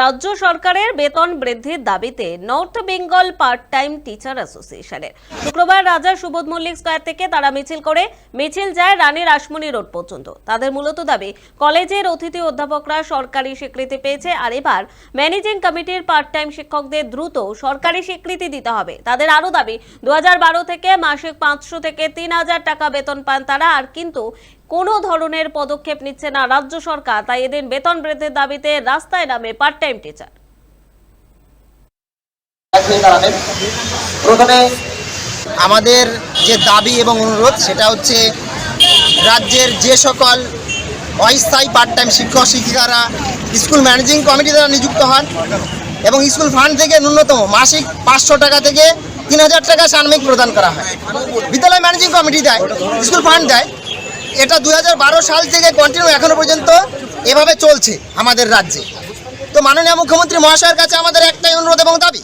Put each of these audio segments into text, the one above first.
রাজ্য সরকারের বেতন বৃদ্ধির দাবিতে north Bengal part time teacher অ্যাসোসিয়েশনের। শুক্রবার রাজা সুবোধ মল্লিক স্কোয়ার থেকে তারা মিছিল করে মিছিল যায় রানীর রাসমণি রোড পর্যন্ত। তাদের মূলত দাবি, কলেজের অতিথি অধ্যাপকরা সরকারি স্বীকৃতি পেয়েছে আর এবার ম্যানেজিং কমিটির পার্ট টাইম শিক্ষকদের দ্রুত সরকারি স্বীকৃতি দিতে হবে। তাদের আরও দাবি দু হাজার বারো থেকে মাসিক পাঁচশো থেকে তিন হাজার টাকা বেতন পান তারা, আর কিন্তু কোনো ধরনের পদক্ষেপ নিচ্ছে না রাজ্য সরকার, তাই এদিন বেতন বৃদ্ধির দাবিতে রাস্তায় নামে পার্ট টাইম টিচার প্রথমে আমাদের যে দাবি এবং অনুরোধ, সেটা হচ্ছে রাজ্যের যে সকল অস্থায়ী পার্ট টাইম শিক্ষক, শিক্ষিকারা, স্কুল ম্যানেজিং কমিটি দ্বারা নিযুক্ত হন এবং স্কুল ফান্ড থেকে ন্যূনতম মাসিক পাঁচশো টাকা থেকে তিন হাজার টাকা সাময়িক প্রদান করা হয়। বিদ্যালয় ম্যানেজিং কমিটি দেয়, স্কুল ফান্ড দেয় এটা দু হাজার বারো সাল থেকে কন্টিনিউ এখনও পর্যন্ত এভাবে চলছে আমাদের রাজ্যে। তো মাননীয় মুখ্যমন্ত্রী মহাশয়ের কাছে আমাদের একটাই অনুরোধ এবং দাবি,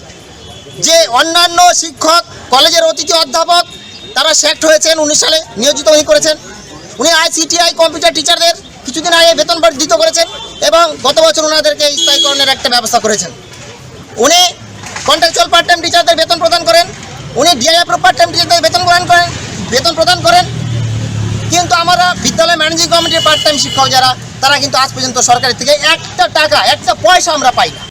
যে অন্যান্য শিক্ষক, কলেজের অতিথি অধ্যাপক তারা সেক্ট হয়েছেন, উনিশ সালে নিয়োজিত উনি করেছেন। উনি আইসিটিআই কম্পিউটার টিচারদের কিছুদিন আগে বেতন বর্ধিত করেছেন এবং গত বছর ওনাদেরকে স্থায়ীকরণের একটা ব্যবস্থা করেছেন। উনি কন্ট্রাকচুয়াল পার্ট টাইম টিচারদের বেতন প্রদান করেন, উনি ডিআইএফ পার্ট টাইম টিচারদের বেতন প্রদান করেন, বেতন প্রদান করেন কিন্তু আমরা বিদ্যালয় ম্যানেজিং কমিটির পার্ট টাইম শিক্ষক যারা, তারা কিন্তু আজ পর্যন্ত সরকারের থেকে একটা টাকা, একটা পয়সা আমরা পাই না।